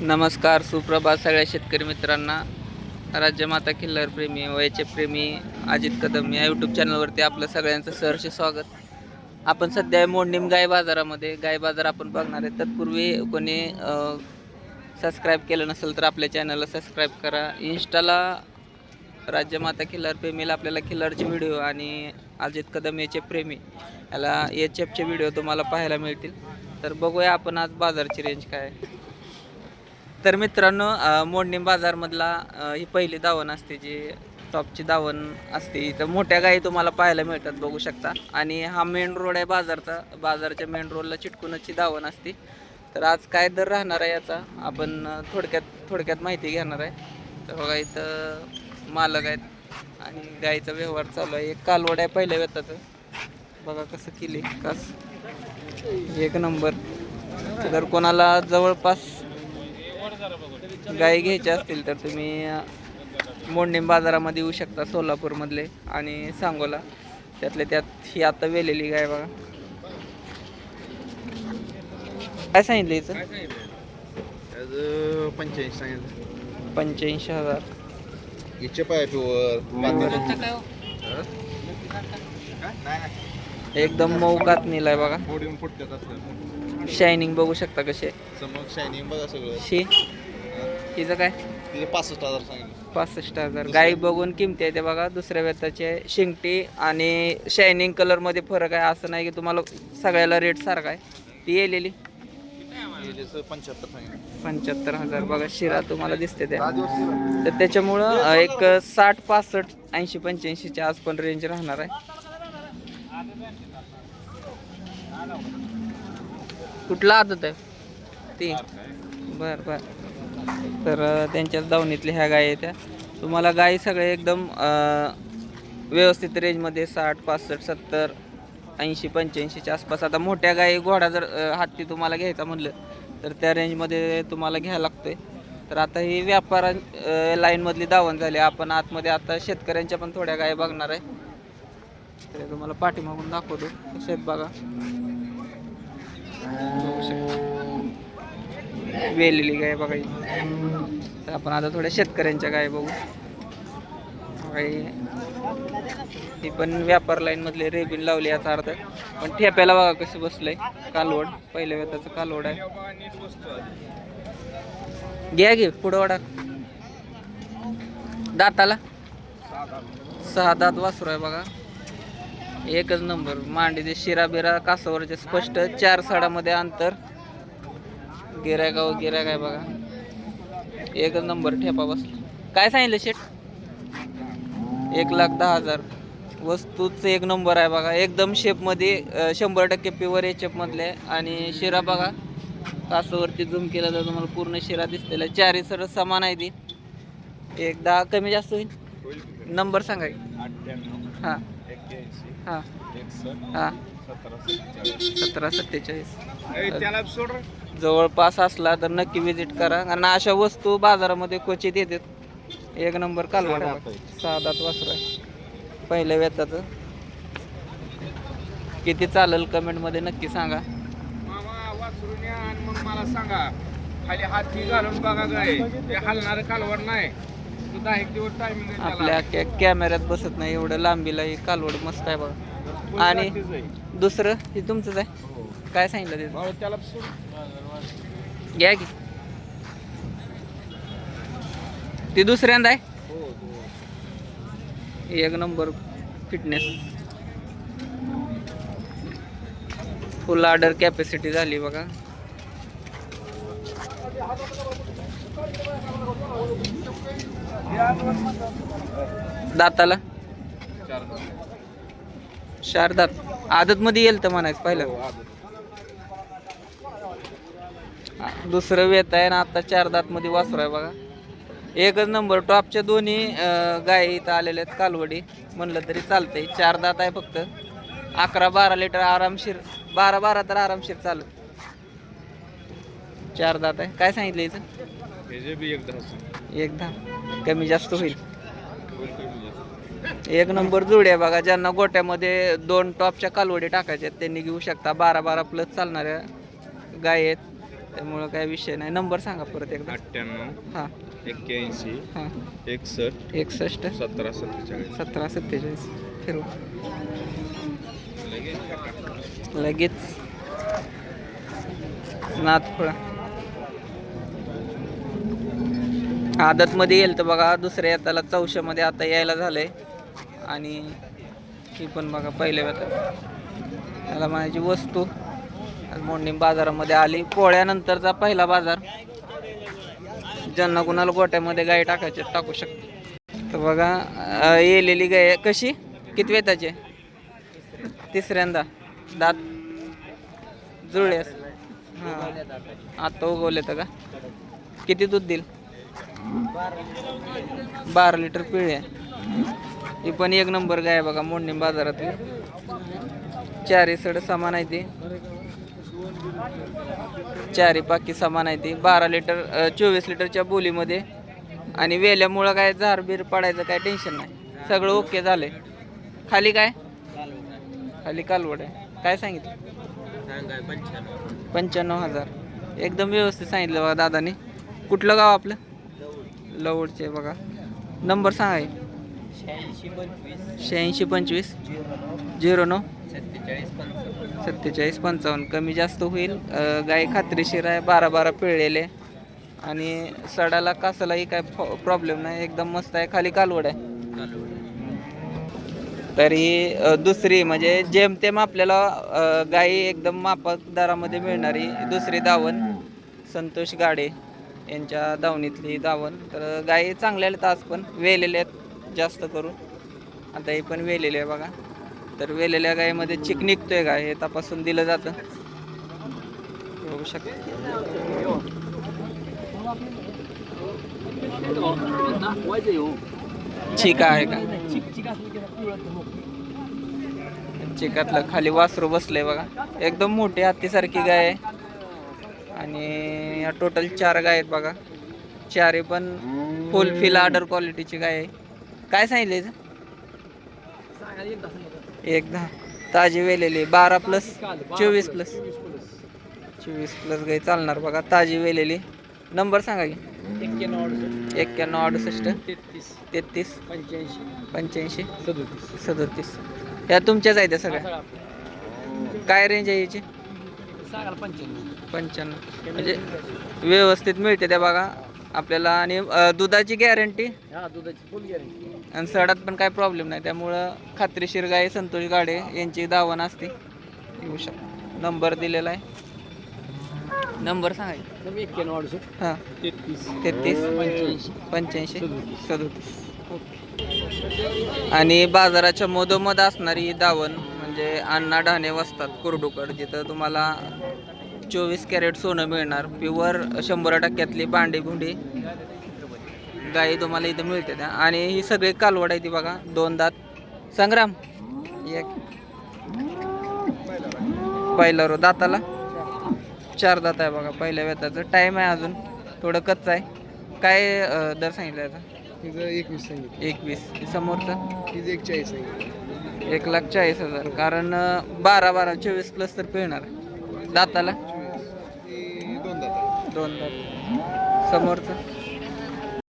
नमस्कार सुप्रभात सगळ्या शेतकरी मित्रांना. राज्यमाता किल्लर प्रेमी वयाचे प्रेमी अजित कदम या यूट्यूब चॅनलवरती आपलं सगळ्यांचं सहर्ष स्वागत. आपण सध्या मोडणीम गाय बाजारामध्ये. गाय बाजार आपण बघणार आहे. तत्पूर्वी कोणी सबस्क्राईब केलं नसेल तर आपल्या चॅनलला सबस्क्राईब करा. इंस्टाला राज्यमाता खिल्लार प्रेमीला आपल्याला खिल्लारचे व्हिडिओ आणि अजित कदम याचे प्रेमी याला एच एफचे व्हिडिओ तुम्हाला पाहायला मिळतील. तर बघूया आपण आज बाजारची रेंज काय आहे. तर मित्रांनो मोडणी बाजारमधला ही पहिली दावण असते जी टॉपची दावण असते. इथं मोठ्या गायी तुम्हाला पाहायला मिळतात बघू शकता. आणि हा मेन रोड आहे बाजारचा. बाजारच्या मेन रोडला चिटकूनची दावण असते. तर आज काय दर राहणार आहे याचा आपण थोडक्यात थोडक्यात माहिती घेणार आहे. तर बघा इथं मालक आहेत आणि गाईचा व्यवहार चालू आहे. एक कालवड आहे पहिल्या वेताचं बघा कसं केली कास? एक नंबर. जर कोणाला जवळपास गाई घ्यायच्या असतील तर तुम्ही अ, मोडणीम बाजारामध्ये येऊ शकता सोलापूरमधले आणि सांगोला. त्यातले त्यात ही आता वेलेली गाय बघा. काय सांगितलं हिचं पंच्याऐंशी सांगितलं. पंच्याऐंशी हजार. पाय प्युअर एकदम मऊ कातनीला आहे बघा. पोडियम फुटतात असलं. शायनिंग बघू शकता कसे समोर शायनिंग बघा सगळं. शी. हिचं काय? तिथे पासष्ट हजार सांगितलं. पासष्ट हजार. गाई बघून किमती आहे ते बघा. दुसऱ्या व्यताचे शिंगटी आणि शायनिंग कलरमध्ये फरक आहे. असं नाही की तुम्हाला सगळ्याला रेट सारखा आहे. ती येलेली. पंच्याहत्तर सांगितलं. पंच्याहत्तर हजार. बघा शिरा तुम्हाला दिसते त्या. तर त्याच्यामुळं एक साठ पासष्ट ऐंशी पंच्याऐंशीच्या आज पण रेंज राहणार आहे. कुठला आदत आहे ती. बर बर. तर त्यांच्याच दावणीतल्या ह्या गाय आहेत त्या. तुम्हाला गायी सगळे एकदम व्यवस्थित रेंजमध्ये साठ पासष्ट सत्तर ऐंशी पंच्याऐंशीच्या आसपास. आता मोठ्या गायी घोडा जर हत्ती तुम्हाला घ्यायचा म्हणलं तर त्या रेंजमध्ये तुम्हाला घ्यायला लागतोय. तर आता ही व्यापार लाईनमधली दावण झाली. आपण आतमध्ये आता शेतकऱ्यांच्या पण थोड्या गायी बघणार आहे. तर तुम्हाला पाठीमागून दाखवतो. शेत बघा. बघू शकता. वेलेली गाय बघा तर आपण आता थोड्या शेतकऱ्यांच्या गाय बघू. ही. पण व्यापार लाईन मधले रेबिन लावली याचा अर्थ पण ठेप्याला बघा कसं बसलंय. कालवड. पहिल्या वेताचं कालवड आहे. घ्या घे पुढं वडा दाताला. सहा दात वासरू आहे बघा. एकच नंबर. मांडीचे शिरा बिरा कासावरचे स्पष्ट चार साडामध्ये अंतर. गिरायगाव गिरायक आहे बघा. एकच नंबर ठेपा बस काय सांगितलं शेट एक लाख दहा हजार. वस्तूच एक नंबर आहे बघा. एकदम शेपमध्ये शंभर टक्के प्युअर एच मधले आणि शिरा बघा. कासावरती झूम केला तर तुम्हाला पूर्ण शिरा दिसलेला आहे. चारही सर समान आहे ती. एक दहा कमी जास्त होईल. नंबर सांगा हां. हां. हां. सतरा सत्तेचाळीस. जवळपास असला तर नक्की विजिट करा. कारण अशा वस्तू बाजारामध्ये क्वचित येतात. एक नंबर कालवड सहा. दात वासर पहिल्या वेताचं किती चालेल कमेंटमध्ये नक्की सांगा. मला सांगा. खाली हाती घालून बघा काय ते हलणार कालवड नाही. तू दहा एक दिवस टायमिंग आपल्या कॅ- कॅमेऱ्यात बसत नाही एवढं लांबीला ही कालवड मस्त आहे बघा. आणि दुसरं हे तुमचंच आहे? काय सांगितलं ते? त्याला सोड. घ्या की. ती दुसऱ्यांदा आहे? एक number fitness full order capacity झाली बघा. दाताला? चार दात. आदत मध्ये येईल तर म्हणायचं पहिलं. दुसरं वेत आहे ना आता चार दात मध्ये वासरू आहे बघा. एकच नंबर टॉपच्या दोन्ही गायी इथं आलेल्या आहेत कालवडी. म्हणलं तरी चालतंय. चार दात आहे फक्त. अकरा बारा लिटर आरामशीर बारा बारा तर आरामशीर चालत. चार दात आहे. काय सांगितलं इथं? जे बी एक दहा एक दहा कमी जास्त होईल. एक नंबर आहे बघा ज्यांना गोट्यामध्ये दोन टॉपच्या कालवडी टाकायच्या आहेत त्यांनी घेऊ शकता. बारा बारा प्लस चालणाऱ्या गाय आहेत. त्यामुळं काय विषय नाही. नंबर सांगा परत एकदा. अठ्ठ्याण्णव हां. एक्क्याऐंशी हां. एकसष्ट एकसष्ट. सतरा सत्तेचाळीस. सतरा सत्तेचाळीस. फिरू. लगेच. नाथखोळा आदतमध्ये येईल तर बघा दुसऱ्या येताला चौशामध्ये आता यायला झालं आहे आणि ही पण बघा पहिल्या वेळात त्याला म्हणायची वस्तू. मोंडी बाजारामध्ये आली. पोळ्यानंतरचा पहिला बाजार. ज्यांना कुणाला गोट्यामध्ये गाय टाकायचे टाकू शकतो तर बघा येलेली गाय कशी? किती वेताची तिसऱ्यांदा. दात. जुळले हां. आता उगवले तर का? किती दूध देईल? बारा लिटर पिळे. ही पण एक नंबर गाय बघा मोडणी बाजारातली. चारी सड समान आहे ती. चारी पाकी समान आहे ती. बारा लिटर चोवीस लिटरच्या बोलीमध्ये. आणि वेल्यामुळं काय झार बीर पडायचं काय टेन्शन नाही. सगळं ओके झालंय. खाली काय? खाली कालवड आहे. काय सांगितलं? पंच्याण्णव हजार. एकदम व्यवस्थित सांगितलं बघा दादानी. कुठलं गाव आपलं? लवडचे बघा. नंबर सांगा हे. शहाऐंशी पंचवीस. झिरो नऊ. सत्तेचाळीस पंचावन्न. कमी जास्त होईल. अं, गाय खात्रीशीर आहे. बारा बारा पिळलेले. आणि सडाला कासालाही काय प्रॉब्लेम नाही. एकदम मस्त आहे. खाली कालवड आहे. तरी अ, दुसरी म्हणजे जेमतेम आपल्याला अ, गाई एकदम माफक दरामध्ये मिळणारी दुसरी दावण संतोष गाडे. यांच्या दावणीतली धावण तर गाई चांगल्या आहेत आज पण. वेलेल्या आहेत जास्त करून. आता हे पण वेलेले आहे बघा. तर वेलेल्या गायीमध्ये चिक निघतोय गाय. हे तपासून दिलं जातं. बघू शक चिका आहे का? चिकातलं खाली वासरू बसलंय बघा. एकदम मोठी हत्तीसारखी गाय आहे. आणि या टोटल चार गाय आहेत बघा. चारही पण फुल फिल ऑर्डर क्वालिटीची गाय आहे. काय सांगितलं? एक दहा. ताजी वेलेली बारा प्लस चोवीस प्लस चोवीस प्लस गाय चालणार बघा. ताजी वेलेली. नंबर सांगा की. एक्क्याण्णव अडुसष्ट. तेहतीस. पंच्याऐंशी. सदोतीस. या तुमच्याच आहेत त्या सगळ्या. काय रेंज आहे याची? पंच्याण्णव. म्हणजे व्यवस्थित मिळते त्या बघा. आपल्याला आणि अं, दुधाची गॅरंटी आणि सडात पण काय प्रॉब्लेम नाही. त्यामुळं खात्रीशीर गाय संतोष गाडे यांची दावण असते. येऊ शकता. नंबर दिलेला आहे. नंबर सांगायचे. हां. तेहतीस. पंच्याऐंशी. सदोतीस. आणि बाजाराच्या मधोमध असणारी ही दावण म्हणजे अण्णा ढाणे वसतात कुरडुकड. जिथं तुम्हाला चोवीस कॅरेट सोनं मिळणार. प्युअर शंभर टक्क्यातली भांडी भुंडी गाई तुम्हाला इथं मिळते त्या. आणि ही सगळी कालवड आहे ती बघा. दोन दात. संग्राम. एक. पहिला रो दाताला. चार दात आहे बघा. पहिल्या वेताचं टाईम आहे अजून. थोडं कच्चं आहे. काय दर सांगितलं याचा? एकवीस सांगितलं. एकवीस. समोरचं? एक चाळीस सांगितलं. एक लाख चाळीस हजार. कारण बारा बारा चोवीस प्लस तर पिळणार दाताला? दोन दाता दोन दात. समोरचं?